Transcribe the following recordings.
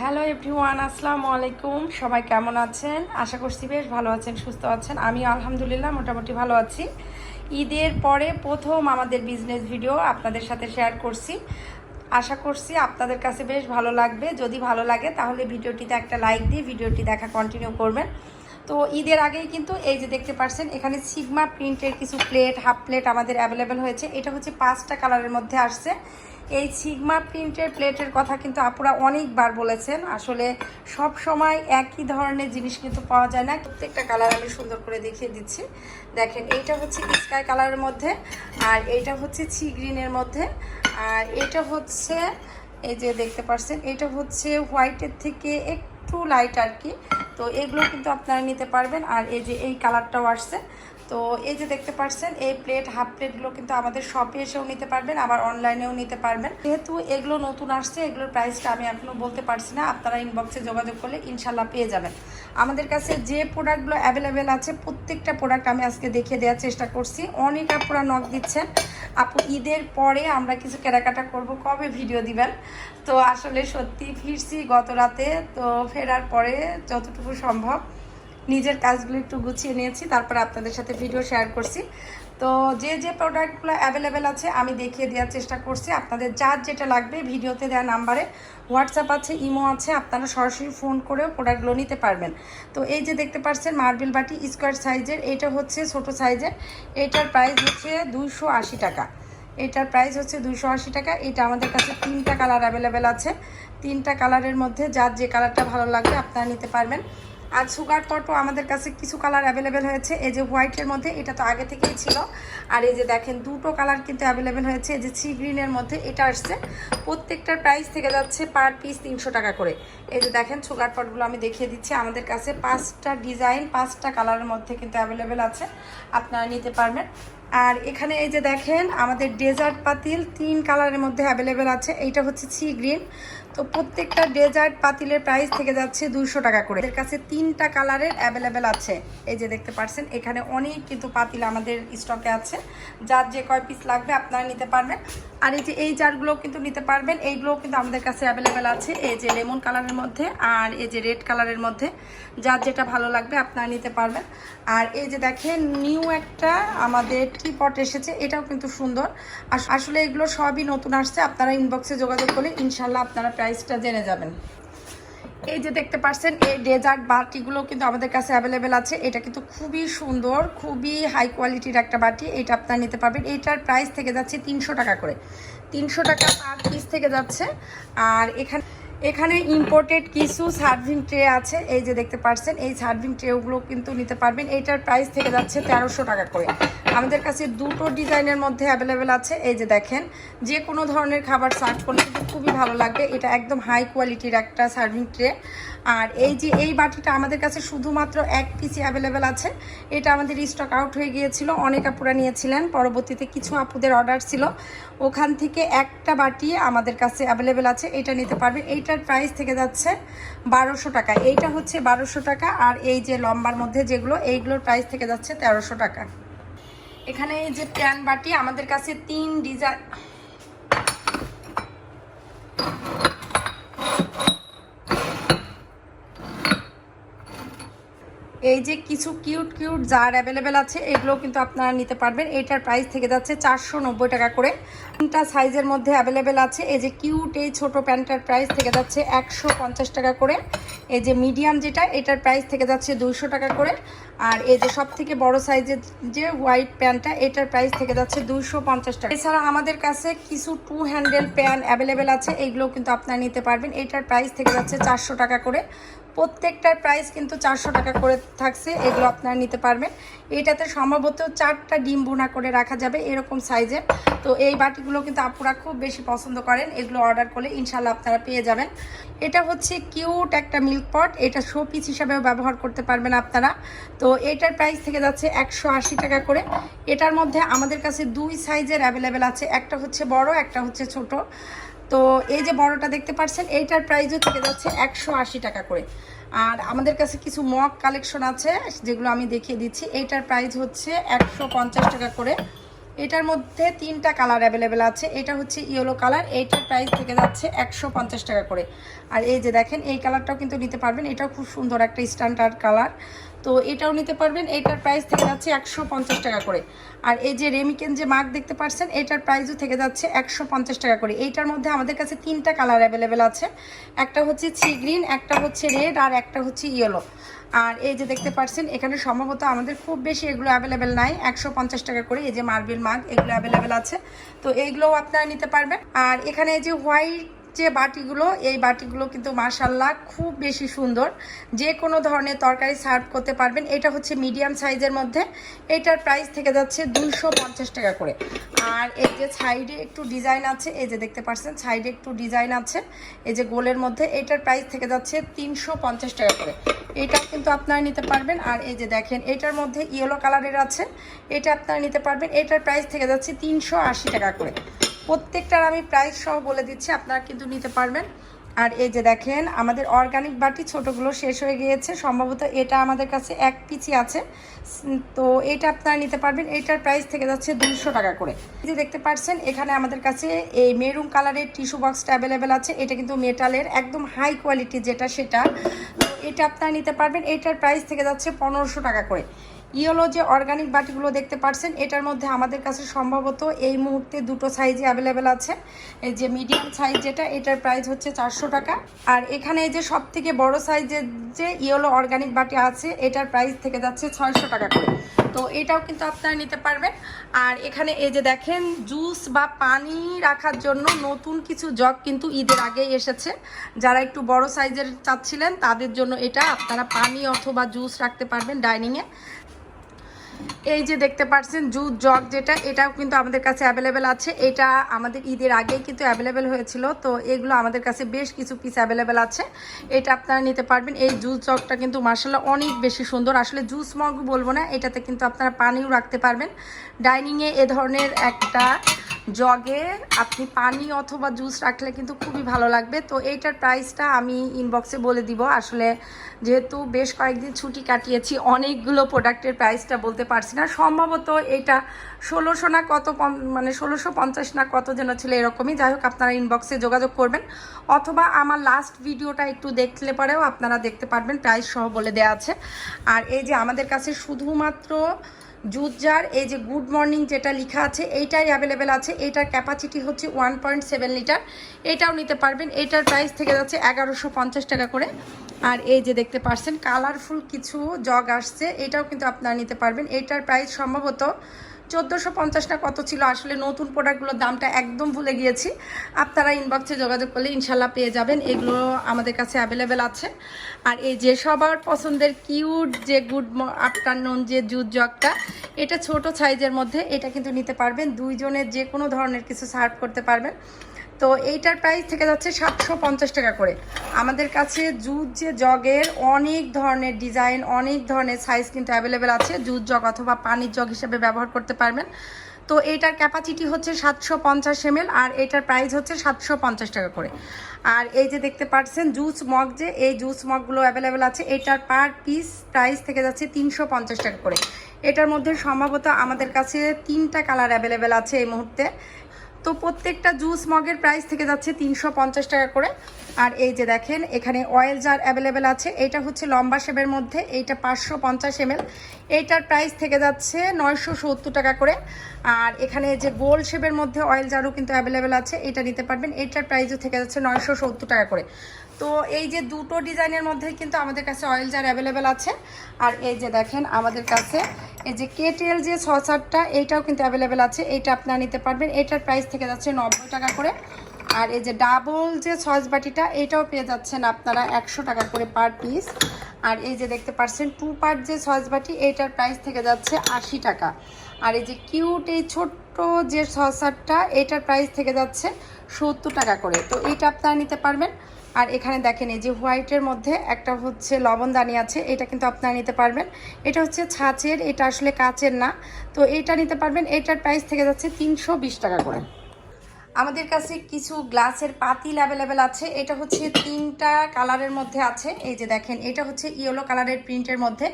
Hello everyone আসসালামু আলাইকুম। সবাই কেমন আছেন? আশা করছি বেশ ভালো আছেন, সুস্থ আছেন। আমি আলহামদুলিল্লাহ মোটামুটি ভালো আছি। ঈদের পরে প্রথম আমাদের বিজনেস ভিডিও আপনাদের সাথে শেয়ার করছি। আশা করছি আপনাদের কাছে বেশ ভালো লাগবে। যদি ভালো লাগে তাহলে ভিডিওটিতে একটা লাইক দিয়ে ভিডিওটি দেখা কন্টিনিউ করবেন। তো ঈদের আগেই কিন্তু এই যে দেখতে পাচ্ছেন এখানে সিগমা প্রিন্টের কিছু প্লেট হাফ প্লেট আমাদের অ্যাভেলেবেল হয়েছে। এটা হচ্ছে পাঁচটা কালারের মধ্যে আসছে। এই সিগমা প্রিন্টের প্লেটের কথা কিন্তু আপুরা অনেকবার বলেছেন। আসলে সব সময় একই ধরনের জিনিস কিন্তু পাওয়া যায় না। প্রত্যেকটা কালার আমি সুন্দর করে দেখিয়ে দিচ্ছি। দেখেন, এইটা হচ্ছে স্কাই কালারের মধ্যে, আর এইটা হচ্ছে সি গ্রিনের মধ্যে, আর এটা হচ্ছে, এই যে দেখতে পাচ্ছেন এটা হচ্ছে হোয়াইটের থেকে একটু লাইট আর কি। তো এগুলো কিন্তু আপনারা নিতে পারবেন। আর এই যে এই কালারটাও আসছে। তো এই যে দেখতে পাচ্ছেন, এই প্লেট হাফ প্লেটগুলো কিন্তু আমাদের শপে এসেও নিতে পারবেন, আবার অনলাইনেও নিতে পারবেন। যেহেতু এগুলো নতুন আসছে, এগুলোর প্রাইসটা আমি এখনও বলতে পারছি না। আপনারা ইনবক্সে যোগাযোগ করলে ইনশাল্লাহ পেয়ে যাবেন। আমাদের কাছে যে প্রোডাক্টগুলো অ্যাভেলেবেল আছে, প্রত্যেকটা প্রোডাক্ট আমি আজকে দেখিয়ে দেওয়ার চেষ্টা করছি। অনেক আপুরা নখ দিচ্ছেন। আপু, ঈদের পরে আমরা কিছু কেনাকাটা করব, কবে ভিডিও দিবেন? তো আসলে সত্যি ফিরছি গত রাতে, তো ফেরার পরে যতটুকু সম্ভব। নিজের কাজগুলো একটু গুছিয়ে নিয়েছি, তারপর আপনাদের সাথে ভিডিও শেয়ার করছি। তো যে যে প্রোডাক্টগুলো অ্যাভেলেবেল আছে, আমি দেখিয়ে দেওয়ার চেষ্টা করছি। আপনাদের যার যেটা লাগবে ভিডিওতে দেওয়া নাম্বারে হোয়াটসঅ্যাপ আছে ইমো আছে, আপনারা সরাসরি ফোন করেও প্রোডাক্টগুলো নিতে পারবেন। তো এই যে দেখতে পাচ্ছেন মার্বেল বাটি স্কোয়ার সাইজের এটা হচ্ছে ছোট সাইজের এটার প্রাইস হচ্ছে দুইশো আশি টাকা। এটার প্রাইস হচ্ছে দুশো আশি টাকা। এটা আমাদের কাছে তিনটা কালার অ্যাভেলেবেল আছে। তিনটা কালারের মধ্যে যার যে কালারটা ভালো লাগবে আপনারা নিতে পারবেন। আর সুগার পটও আমাদের কাছে কিছু কালার অ্যাভেলেবেল হয়েছে। এই যে হোয়াইটের মধ্যে, এটা তো আগে থেকেই ছিল। আর এই যে দেখেন, দুটো কালার কিন্তু অ্যাভেলেবেল হয়েছে। এই যে সি গ্রিনের মধ্যে এটা আসছে। প্রত্যেকটার প্রাইস থেকে যাচ্ছে পার পিস তিনশো টাকা করে। এই যে দেখেন সুগার পটগুলো আমি দেখিয়ে দিচ্ছি। আমাদের কাছে পাঁচটা ডিজাইন পাঁচটা কালারের মধ্যে কিন্তু অ্যাভেলেবেল আছে। আপনারা নিতে পারবেন। আর এখানে এই যে দেখেন, আমাদের ডেজার্ট পাতিল তিন কালারের মধ্যে অ্যাভেলেবেল আছে। এইটা হচ্ছে সি গ্রিন। তো প্রত্যেকটা ডেজার্ট পাতিলের প্রাইস থেকে যাচ্ছে দুশো টাকা করে। এর কাছে তিনটা কালারের অ্যাভেলেবেল আছে। এই যে দেখতে পাচ্ছেন এখানে অনেক কিন্তু পাতিল আমাদের স্টকে আছে। যার যে কয় পিস লাগবে আপনারা নিতে পারবেন। আর এই যে এই জারগুলো কিন্তু নিতে পারবেন। এইগুলোও কিন্তু আমাদের কাছে অ্যাভেলেবেল আছে। এই যে লেমন কালারের মধ্যে আর এই যে রেড কালারের মধ্যে যার যেটা ভালো লাগবে আপনারা নিতে পারবেন। আর এই যে দেখেন, নিউ একটা আমাদের টি পট এসেছে, এটাও কিন্তু সুন্দর। আস- আসলে এগুলো সবই নতুন আসছে, আপনারা ইনবক্সে যোগাযোগ করলে ইনশাল্লাহ আপনারা প্রাইসটা জেনে যাবেন। এই যে দেখতে পাচ্ছেন, এই ডেজার্ট বাটিগুলো কিন্তু আমাদের কাছে অ্যাভেলেবেল আছে। এটা কিন্তু খুবই সুন্দর, খুবই হাই কোয়ালিটির একটা বাটি, এটা আপনারা নিতে পারবেন। এইটার প্রাইস থেকে যাচ্ছে তিনশো টাকা করে। তিনশো টাকা পার পিস থেকে যাচ্ছে। আর এখানে এখানে ইম্পোর্টেড কিছু সার্ভিং ট্রে আছে। এই যে দেখতে পাচ্ছেন, এই সার্ভিং ট্রেগুলো কিন্তু নিতে পারবেন। এইটার প্রাইস থেকে যাচ্ছে তেরোশো টাকা করে। আমাদের কাছে দুটো ডিজাইনের মধ্যে অ্যাভেলেবেল আছে। এই যে দেখেন, যে কোনো ধরনের খাবার সার্ভ করলে কিন্তু খুবই ভালো লাগবে। এটা একদম হাই কোয়ালিটির একটা সার্ভিং ট্রে আর এই যে এই বাটিটা আমাদের কাছে শুধুমাত্র এক পিসি অ্যাভেলেবেল আছে। এটা আমাদের স্টক আউট হয়ে গিয়েছিল। অনেক আপুরা নিয়েছিলেন। পরবর্তীতে কিছু আপুদের অর্ডার ছিল। ওখান থেকে একটা বাটি আমাদের কাছে অ্যাভেলেবেল আছে। এটা নিতে পারবে এইটার প্রাইস থেকে যাচ্ছে বারোশো টাকা। এইটা হচ্ছে বারোশো টাকা। আর এই যে লম্বার মধ্যে যেগুলো, এইগুলোর প্রাইস থেকে যাচ্ছে তেরোশো টাকা। এখানে যে প্যান বাটি আমাদের কাছে তিন ডিজাইন এই যে কিছু কিউট কিউট জার অ্যাভেলেবেল আছে এগুলো কিন্তু আপনারা নিতে পারবেন। এটার প্রাইস থেকে যাচ্ছে চারশো নব্বই টাকা করে। তিনটা সাইজের মধ্যে অ্যাভেলেবেল আছে। এই যে কিউট এই ছোটো প্যান্টটার প্রাইস থেকে যাচ্ছে একশো পঞ্চাশ টাকা করে। এই যে মিডিয়াম যেটা, এটার প্রাইস থেকে যাচ্ছে দুইশো টাকা করে। আর এই যে সব থেকে বড় সাইজের যে হোয়াইট প্যান্টটা, এটার প্রাইস থেকে যাচ্ছে দুইশো পঞ্চাশ টাকা। এছাড়া আমাদের কাছে কিছু টু হ্যান্ডেল প্যান অ্যাভেলেবেল আছে এইগুলো কিন্তু আপনারা নিতে পারবেন। এটার প্রাইস থেকে যাচ্ছে চারশো টাকা করে। প্রত্যেকটার প্রাইস কিন্তু চারশো টাকা করে থাকছে, এগুলো আপনারা নিতে পারবেন। এটাতে সম্ভবত চারটা ডিম বোনা করে রাখা যাবে এরকম সাইজের তো এই বাটিগুলো কিন্তু আপুরা খুব বেশি পছন্দ করেন, এগুলো অর্ডার করলে ইনশাল্লাহ আপনারা পেয়ে যাবেন। এটা হচ্ছে কিউট একটা মিল্ক পট এটা শো পিস হিসাবেও ব্যবহার করতে পারবেন আপনারা। তো এটার প্রাইস থেকে যাচ্ছে একশো আশি টাকা করে। এটার মধ্যে আমাদের কাছে দুই সাইজের অ্যাভেলেবেল আছে, একটা হচ্ছে বড়, একটা হচ্ছে ছোট। তো এই যে বড়টা দেখতে পাচ্ছেন, এইটার প্রাইসও থেকে যাচ্ছে একশো আশি টাকা করে। আর আমাদের কাছে কিছু মক কালেকশন আছে, যেগুলো আমি দেখিয়ে দিচ্ছি। এইটার প্রাইস হচ্ছে একশো পঞ্চাশ টাকা করে। এটার মধ্যে তিনটা কালার অ্যাভেলেবেল আছে। এটা হচ্ছে ইয়েলো কালার এইটার প্রাইস থেকে যাচ্ছে একশো পঞ্চাশ টাকা করে। আর এই যে দেখেন, এই কালারটাও কিন্তু নিতে পারবেন। এটাও খুব সুন্দর একটা স্ট্যান্ডার্ড কালার তো এটাও নিতে পারবেন। এটার প্রাইস থেকে যাচ্ছে একশো পঞ্চাশ টাকা করে। আর এই যে রেমিকেন যে মার্ক দেখতে পাচ্ছেন, এটার প্রাইসও থেকে যাচ্ছে একশো পঞ্চাশ টাকা করে। এইটার মধ্যে আমাদের কাছে তিনটা কালার অ্যাভেলেবেল আছে। একটা হচ্ছে সি গ্রিন একটা হচ্ছে রেড আর একটা হচ্ছে ইয়েলো আর এই যে দেখতে পাচ্ছেন, এখানে সম্ভবত আমাদের খুব বেশি এগুলো অ্যাভেলেবেল নাই। একশো পঞ্চাশ টাকা করে এই যে মার্বেল মাগ এগুলো অ্যাভেলেবেল আছে। তো এইগুলোও আপনারা নিতে পারবেন। আর এখানে এই যে হোয়াইট যে বাটিগুলো, এই বাটিগুলো কিন্তু মার্শাল্লাহ খুব বেশি সুন্দর। যে কোনো ধরনের তরকারি সার্ভ করতে পারবেন। এটা হচ্ছে মিডিয়াম সাইজের মধ্যে। এটার প্রাইস থেকে যাচ্ছে দুইশো পঞ্চাশ টাকা করে। আর এই যে সাইডে একটু ডিজাইন আছে, এই যে দেখতে পাচ্ছেন, সাইডে একটু ডিজাইন আছে, এই যে গোলের মধ্যে, এটার প্রাইস থেকে যাচ্ছে তিনশো পঞ্চাশ টাকা করে। এটা কিন্তু আপনারা নিতে পারবেন। আর এই যে দেখেন, এটার মধ্যে ইয়েলো কালারের আছে, এটা আপনারা নিতে পারবেন। এটার প্রাইস থেকে যাচ্ছে তিনশো আশি টাকা করে। প্রত্যেকটার আমি প্রাইস সহ বলে দিচ্ছি, আপনারা কিন্তু নিতে পারবেন। আর এই যে দেখেন, আমাদের অর্গানিক বাটি ছোটোগুলো শেষ হয়ে গিয়েছে। সম্ভবত এটা আমাদের কাছে এক পিচি আছে। তো এটা আপনারা নিতে পারবেন। এটার প্রাইস থেকে যাচ্ছে দুশো টাকা করে। যে দেখতে পাচ্ছেন, এখানে আমাদের কাছে এই মেরুন কালারের টিস্যু বক্সটা অ্যাভেলেবেল আছে। এটা কিন্তু মেটালের একদম হাই কোয়ালিটি যেটা সেটা। এটা আপনারা নিতে পারবেন। এটার প্রাইস থেকে যাচ্ছে পনেরোশো টাকা করে। ইয়েলো যে অর্গানিক বাটিগুলো দেখতে পাচ্ছেন এটার মধ্যে আমাদের কাছে সম্ভবত এই মুহূর্তে দুটো সাইজে অ্যাভেলেবেল আছে। এই যে মিডিয়াম সাইজ যেটা, এটার প্রাইস হচ্ছে চারশো টাকা। আর এখানে যে সব থেকে বড় সাইজের যে ইয়েলো অর্গানিক বাটি আছে, এটার প্রাইস থেকে যাচ্ছে ছয়শো টাকা করে। তো এটাও কিন্তু আপনারা নিতে পারবেন। আর এখানে এই যে দেখেন জুস বা পানি রাখার জন্য নতুন কিছু জগ কিন্তু ঈদের আগেই এসেছে। যারা একটু বড় সাইজের চাচ্ছিলেন, তাদের জন্য এটা আপনারা পানি অথবা জুস রাখতে পারবেন ডাইনিংয়ে এই যে দেখতে পাচ্ছেন জুস জগ যেটা, এটাও কিন্তু আমাদের কাছে অ্যাভেলেবেল আছে। এটা আমাদের ঈদের আগেই কিন্তু অ্যাভেলেবেল হয়েছিল, তো এগুলো আমাদের কাছে বেশ কিছু পিস অ্যাভেলেবেল আছে। এটা আপনারা নিতে পারবেন। এই জুস জগটা কিন্তু মার্শাল্লাহ অনেক বেশি সুন্দর। আসলে জুস মগ বলব না, এটাতে কিন্তু আপনারা পানিও রাখতে পারবেন। ডাইনিংয়ে এ ধরনের একটা জগে আপনি পানি অথবা জুস রাখলে কিন্তু খুবই ভালো লাগবে। তো এইটার প্রাইসটা আমি ইনবক্সে বলে দিব। আসলে যেহেতু বেশ কয়েকদিন ছুটি কাটিয়েছি, অনেকগুলো প্রোডাক্টের প্রাইসটা বলতে পারছি না। সম্ভবত এটা ষোলোশো না কত মানে ষোলোশো পঞ্চাশ না কত যেন ছিল এরকমই। যাই হোক, আপনারা ইনবক্সে যোগাযোগ করবেন। অথবা আমার লাস্ট ভিডিওটা একটু দেখলে পরেও আপনারা দেখতে পারবেন। প্রাইস সহ বলে দেওয়া আছে। আর এই যে আমাদের কাছে শুধুমাত্র জুস জার এই যে গুড মর্নিং যেটা লেখা আছে, এইটাই অ্যাভেলেবেল আছে। এইটার ক্যাপাসিটি হচ্ছে ওয়ান পয়েন্ট সেভেন লিটার এটাও নিতে পারবেন। এটার প্রাইস থেকে যাচ্ছে এগারোশো পঞ্চাশ টাকা করে। আর এই যে দেখতে পাচ্ছেন কালারফুল কিছু জগ আসছে। এটাও কিন্তু আপনারা নিতে পারবেন। এটার প্রাইস সম্ভবত চোদ্দোশো পঞ্চাশ না কত ছিল? আসলে নতুন প্রোডাক্টগুলোর দামটা একদম ভুলে গিয়েছি। আপনারা ইনবক্সে যোগাযোগ করলে ইনশাল্লাহ পেয়ে যাবেন। এগুলো আমাদের কাছে অ্যাভেলেবেল আছে। আর এই যে সবার পছন্দের কিউট যে গুড আফটারনুন যে জুট জগটা এটা ছোট সাইজের মধ্যে এটা কিন্তু নিতে পারবেন। দুইজনের যে কোনো ধরনের কিছু সার্ভ করতে পারবেন। তো এইটার প্রাইস থেকে যাচ্ছে সাতশো পঞ্চাশ টাকা করে। আমাদের কাছে জুট যে জগের অনেক ধরনের ডিজাইন অনেক ধরনের সাইজ কিন্তু অ্যাভেলেবেল আছে। জুট জগ অথবা পানির জগ হিসেবে ব্যবহার করতে পারবেন। তো এইটার ক্যাপাসিটি হচ্ছে সাতশো পঞ্চাশ এমএল আর এটার প্রাইস হচ্ছে সাতশো পঞ্চাশ টাকা করে। আর এই যে দেখতে পাচ্ছেন জুস মগ যে, এই জুস মগগুলো অ্যাভেলেবেল আছে, এটার পার পিস প্রাইস থেকে যাচ্ছে তিনশো পঞ্চাশ টাকা করে। এটার মধ্যে সম্ভবত আমাদের কাছে তিনটা কালার অ্যাভেলেবেল আছে এই মুহূর্তে। তো প্রত্যেকটা জুস মগের প্রাইস থেকে যাচ্ছে তিনশো পঞ্চাশ টাকা করে। আর এই যে দেখেন, এখানে অয়েল জার অ্যাভেলেবেল আছে। এটা হচ্ছে লম্বা শেপের মধ্যে, এইটা পাঁচশো পঞ্চাশ এমএল এইটার প্রাইস থেকে যাচ্ছে নয়শো সত্তর টাকা করে। আর এখানে যে গোল শেপের মধ্যে অয়েল জারও কিন্তু অ্যাভেলেবেল আছে, এটা নিতে পারবেন। এইটার প্রাইসও থেকে যাচ্ছে নয়শো সত্তর টাকা করে। তো এই যে দুটো ডিজাইনের মধ্যে কিন্তু আমাদের কাছে অয়েল জার অ্যাভেলেবেল আছে। আর এই যে দেখেন, আমাদের কাছে এই যে কেটেল যে সসারটা এইটাও কিন্তু অ্যাভেলেবেল আছে। এইটা আপনারা নিতে পারবেন। এটার প্রাইস থেকে যাচ্ছে নব্বই টাকা করে। আর এই যে ডাবল যে সস বাটিটা, এইটাও পেয়ে যাচ্ছেন আপনারা একশো টাকা করে পার পিস আর এই যে দেখতে পাচ্ছেন টু পার্ট যে সস বাটি, এইটার প্রাইস থেকে যাচ্ছে আশি টাকা। আর এই যে কিউট এই ছোট্ট যে সসারটা এটার প্রাইস থেকে যাচ্ছে সত্তর টাকা করে। তো এইটা আপনারা নিতে পারবেন। আর এখানে দেখেন, এই যে হোয়াইটের মধ্যে একটা হচ্ছে লবণদানি আছে, এটা কিন্তু আপনারা নিতে পারবেন। এটা হচ্ছে ছাঁচের, এটা আসলে কাচের না। তো এটা নিতে পারবেন, এটার প্রাইস থেকে যাচ্ছে তিনশো বিশ টাকা করে। আমাদের কাছে কিছু গ্লাসের পাতিল অ্যাভেলেবেল আছে। এটা হচ্ছে তিনটা কালারের মধ্যে আছে। এই যে দেখেন, এটা হচ্ছে ইয়েলো কালারের প্রিন্টের মধ্যে।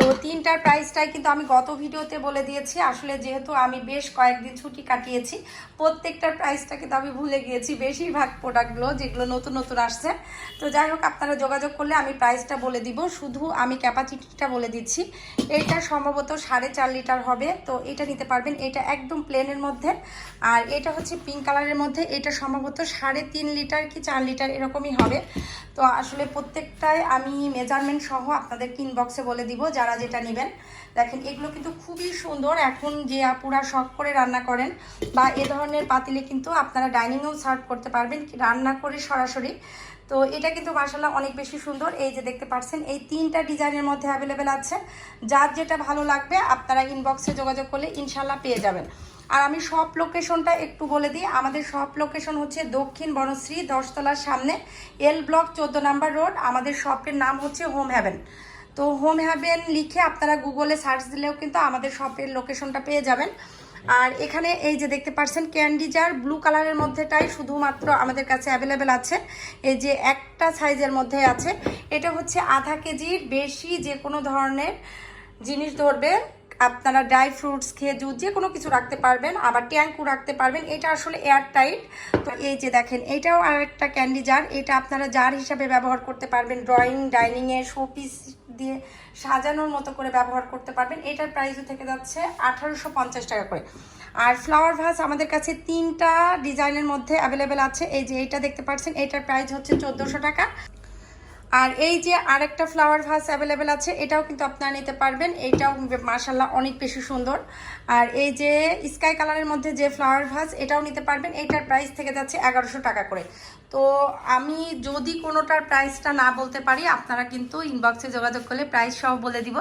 তো তিনটার প্রাইসটাই কিন্তু আমি গত ভিডিওতে বলে দিয়েছি। আসলে যেহেতু আমি বেশ কয়েকদিন ছুটি কাটিয়েছি, প্রত্যেকটার প্রাইসটা কিন্তু আমি ভুলে গিয়েছি বেশিরভাগ প্রোডাক্টগুলো যেগুলো নতুন নতুন আসছে। তো যাই হোক, আপনারা যোগাযোগ করলে আমি প্রাইসটা বলে দিব। শুধু আমি ক্যাপাসিটিটা বলে দিচ্ছি। এটা সম্ভবত সাড়ে চার লিটার হবে। তো এটা নিতে পারবেন। এটা একদম প্লেনের মধ্যে। আর এটা হচ্ছে পিঙ্ক কালারের মধ্যে। এটা সম্ভবত সাড়ে তিন লিটার কি চার লিটার এরকমই হবে। তো আসলে প্রত্যেকটাই আমি মেজারমেন্ট সহ আপনাদের ইনবক্সে বলে দিব। যারা যেটা নেবেন। দেখেন, এগুলো কিন্তু খুবই সুন্দর। এখন যে আপুরা শখ করে রান্না করেন বা এ ধরনের পাতিলে কিন্তু আপনারা ডাইনিংয়েও সার্ভ করতে পারবেন রান্না করে সরাসরি। তো এটা কিন্তু মাসাল্লাহ অনেক বেশি সুন্দর। এই যে দেখতে পাচ্ছেন, এই তিনটা ডিজাইনের মধ্যে অ্যাভেলেবেল আছে। যার যেটা ভালো লাগবে, আপনারা ইনবক্সে যোগাযোগ করলে ইনশাল্লাহ পেয়ে যাবেন। আর আমি সব লোকেশনটা একটু বলে দিই। আমাদের সব লোকেশন হচ্ছে দক্ষিণ বনশ্রী দশতলার সামনে এল ব্লক চোদ্দ নাম্বার রোড আমাদের শপের নাম হচ্ছে হোম হ্যাভেন তো হোম হ্যাভেন লিখে আপনারা গুগলে সার্চ দিলেও কিন্তু আমাদের শপের লোকেশনটা পেয়ে যাবেন। আর এখানে এই যে দেখতে পাচ্ছেন ক্যান্ডি জার ব্লু কালারের মধ্যেটাই শুধুমাত্র আমাদের কাছে অ্যাভেলেবেল আছে। এই যে একটা সাইজের মধ্যে আছে। এটা হচ্ছে আধা কেজির বেশি যে কোনো ধরনের জিনিস ধরবে। আপনারা ড্রাই ফ্রুটস খেজুর, যে কোনো কিছু রাখতে পারবেন, আবার ট্যাঙ্কু রাখতে পারবেন। এটা আসলে এয়ার টাইট তো এই যে দেখেন, এটাও আর একটা ক্যান্ডি জার এটা আপনারা জার হিসাবে ব্যবহার করতে পারবেন। ড্রয়িং ডাইনিংয়ে শোপিস দিয়ে সাজানোর মতো করে ব্যবহার করতে পারবেন। এটার প্রাইসও থেকে যাচ্ছে আঠারোশো পঞ্চাশ টাকা করে। আর ফ্লাওয়ার ভাস আমাদের কাছে তিনটা ডিজাইনের মধ্যে অ্যাভেলেবেল আছে। এই যে এইটা দেখতে পাচ্ছেন, এটার প্রাইস হচ্ছে চোদ্দোশো টাকা। আর এই যে আরেকটা ফ্লাওয়ার ভাস অ্যাভেলেবেল আছে, এটাও কিন্তু আপনারা নিতে পারবেন। এইটাও মার্শাল্লাহ অনেক বেশি সুন্দর। আর এই যে স্কাই কালারের মধ্যে যে ফ্লাওয়ার ভাস এটাও নিতে পারবেন। এইটার প্রাইস থেকে যাচ্ছে এগারোশো টাকা করে। তো আমি যদি কোনোটার প্রাইসটা না বলতে পারি, আপনারা কিন্তু ইনবক্সে যোগাযোগ করলে প্রাইস সহ বলে দিব।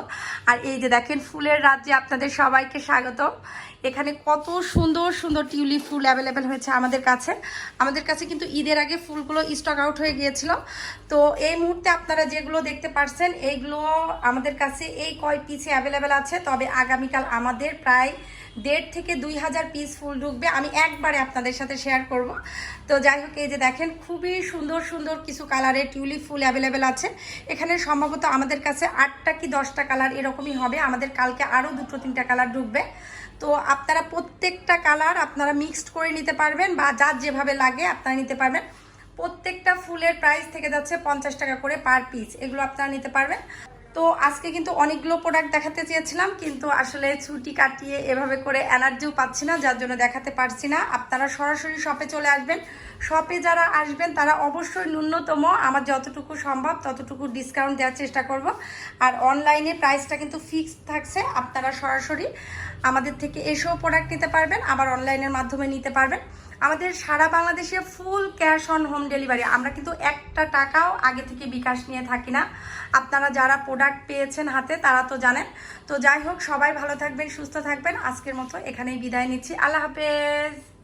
আর এই যে দেখেন, ফুলের রাজ্যে আপনাদের সবাইকে স্বাগত এখানে কত সুন্দর সুন্দর টিউলিপ ফুল অ্যাভেলেবেল হয়েছে আমাদের কাছে। আমাদের কাছে কিন্তু ঈদের আগে ফুলগুলো স্টক আউট হয়ে গিয়েছিল। তো এই মুহূর্তে আপনারা যেগুলো দেখতে পারছেন এইগুলো আমাদের কাছে এই কয় পিসে অ্যাভেলেবেল আছে। তবে আগামীকাল আমাদের প্রায় দেড় থেকে দুই হাজার পিস ফুল ঢুকবে। আমি একবারে আপনাদের সাথে শেয়ার করব। তো যাই হোক, এই যে দেখেন, খুবই সুন্দর সুন্দর কিছু কালারের টিউলিপ ফুল অ্যাভেলেবেল আছে। এখানে সম্ভবত আমাদের কাছে আটটা কি দশটা কালার এরকমই হবে। আমাদের কালকে আরও দুটো, তিনটা কালার ঢুকবে। তো আপনারা প্রত্যেকটা কালার আপনারা মিক্সড করে নিতে পারবেন বা যার যেভাবে লাগে আপনারা নিতে পারবেন। প্রত্যেকটা ফুলের প্রাইস থেকে যাচ্ছে পঞ্চাশ টাকা করে পার পিস এগুলো আপনারা নিতে পারবেন। তো আজকে কিন্তু অনেকগুলো প্রোডাক্ট দেখাতে চেয়েছিলাম, কিন্তু আসলে ছুটি কাটিয়ে এভাবে করে এনার্জিও পাচ্ছি না, যার জন্য দেখাতে পারছি না। আপনারা সরাসরি শপে চলে আসবেন। শপে যারা আসবেন, তারা অবশ্যই ন্যূনতম আমার যতটুকু সম্ভব ততটুকু ডিসকাউন্ট দেওয়ার চেষ্টা করব। আর অনলাইনে প্রাইসটা কিন্তু ফিক্সড থাকছে, আপনারা সরাসরি আমাদের থেকে এসেও প্রোডাক্ট নিতে পারবেন, আবার অনলাইনের মাধ্যমে নিতে পারবেন। আমাদের সারা বাংলাদেশে full cash on home delivery আমরা কিন্তু একটা টাকাও আগে থেকে বিকাশ নিয়ে থাকি না। আপনারা যারা প্রোডাক্ট পেয়েছেন হাতে, তারা তো জানেন। তো যাই হোক, সবাই ভালো থাকবেন, সুস্থ থাকবেন। আজকের মতো এখানেই বিদায় নিচ্ছি। আল্লাহ হাফেজ।